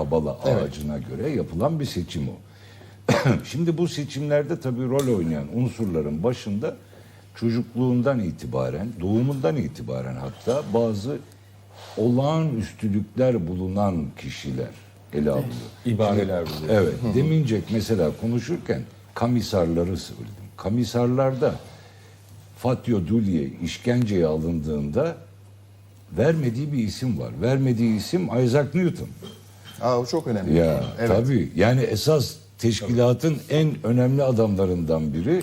kabala ağacına göre yapılan bir seçim o. Şimdi bu seçimlerde tabii rol oynayan unsurların başında çocukluğundan itibaren, doğumundan itibaren hatta bazı olağanüstülükler bulunan kişiler ele alıyor. İbareler buluyor. Evet. Demincek mesela konuşurken kamisarları söyledim. Kamisarlarda Fatio Dulye işkenceye alındığında vermediği bir isim var. Vermediği isim Isaac Newton. Aa, o çok önemli. Ya evet. tabii yani esas teşkilatın en önemli adamlarından biri.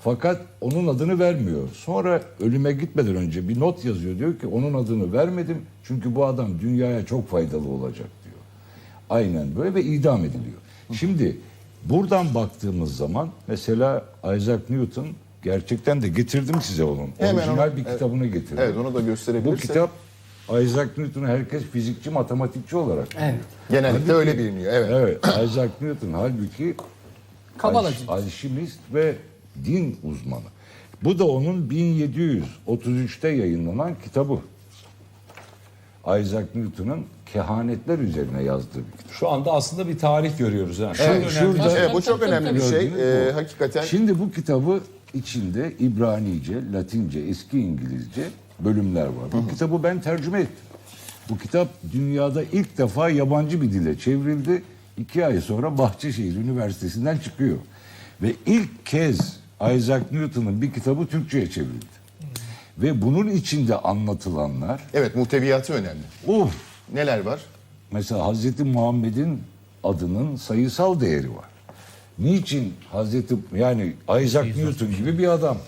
Fakat onun adını vermiyor. Sonra ölüme gitmeden önce bir not yazıyor. Diyor ki onun adını vermedim çünkü bu adam dünyaya çok faydalı olacak diyor. Aynen böyle ve idam ediliyor. Şimdi buradan baktığımız zaman mesela Isaac Newton gerçekten de getirdim size onun. Hemen Orijinal onu- bir kitabını getirdim. Evet onu da Bu gösterebilirsek. kitap Isaac Newton'u herkes fizikçi, matematikçi olarak Evet. Genellikle Halbuki- öyle biliniyor. Evet. Evet, Isaac Newton halbuki Kabalacı. alş- alşimist ve din uzmanı. Bu da onun 1733'te yayınlanan kitabı. Isaac Newton'un kehanetler üzerine yazdığı bir kitap. Şu anda aslında bir tarih görüyoruz. Ha. Evet, Çok önemli. şurada- Evet, bu çok önemli bir şey. Ee, hakikaten Şimdi bu kitabı içinde İbranice, Latince, eski İngilizce bölümler var. Bu kitabı ben tercüme ettim. Bu kitap dünyada ilk defa yabancı bir dile çevrildi. İki ay sonra Bahçeşehir Üniversitesi'nden çıkıyor. Ve ilk kez Isaac Newton'un bir kitabı Türkçe'ye çevrildi. Ve bunun içinde anlatılanlar, evet muhteviyatı önemli. uf, Neler var? Mesela Hazreti Muhammed'in adının sayısal değeri var. Niçin Hazreti yani Isaac Newton gibi bir adam.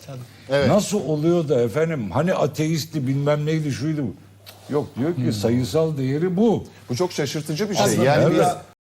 Evet. Nasıl oluyor da efendim hani ateisti bilmem neydi şuydu. Yok diyor ki sayısal değeri bu. Bu çok şaşırtıcı bir şey. Aslında yani evet. biz